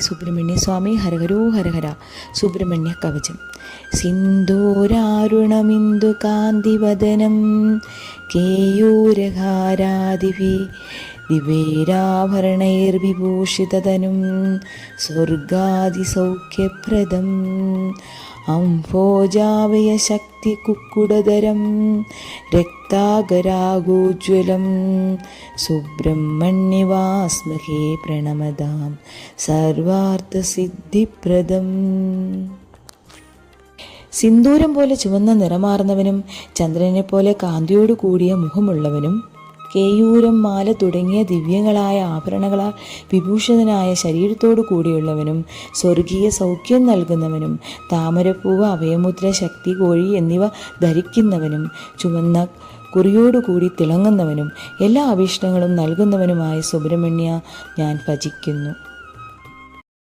സുബ്രഹ്മണ്യ സ്വാമി ഹരഹരോ ഹരഹര. സുബ്രഹ്മണ്യ കവചം. സിന്ദൂരാരുണമിന്ദു കാന്തിവദനം കേയൂരഹാരാദിഭി ദിവേരാഭരണൈർവിഭൂഷിതതനും സ്വർഗാദിസൗഖ്യപ്രദം അംഭോജാവയ ശക്തി കുക്കുടതരം രക്താകരാഗോജ്വലം സുബ്രഹ്മണ്യവാസ്മഹേ പ്രണമതാം സർവാർത്ഥസിദ്ധിപ്രദം. സിന്ദൂരം പോലെ ചുവന്ന നിറമാർന്നവനും ചന്ദ്രനെ പോലെ കാന്തിയോടു കൂടിയ മുഖമുള്ളവനും കേയൂരം മാല തുടങ്ങിയ ദിവ്യങ്ങളായ ആഭരണങ്ങളാൽ വിഭൂഷിതനായ ശരീരത്തോടു കൂടിയുള്ളവനും സ്വർഗീയ സൗഖ്യം നൽകുന്നവനും താമരപ്പൂവ് അഭയമുദ്ര ശക്തി കോഴി എന്നിവ ധരിക്കുന്നവനും ചുവന്ന കുറിയോടുകൂടി തിളങ്ങുന്നവനും എല്ലാ അഭീഷ്ടങ്ങളും നൽകുന്നവനുമായ സുബ്രഹ്മണ്യ ഞാൻ ഭജിക്കുന്നു.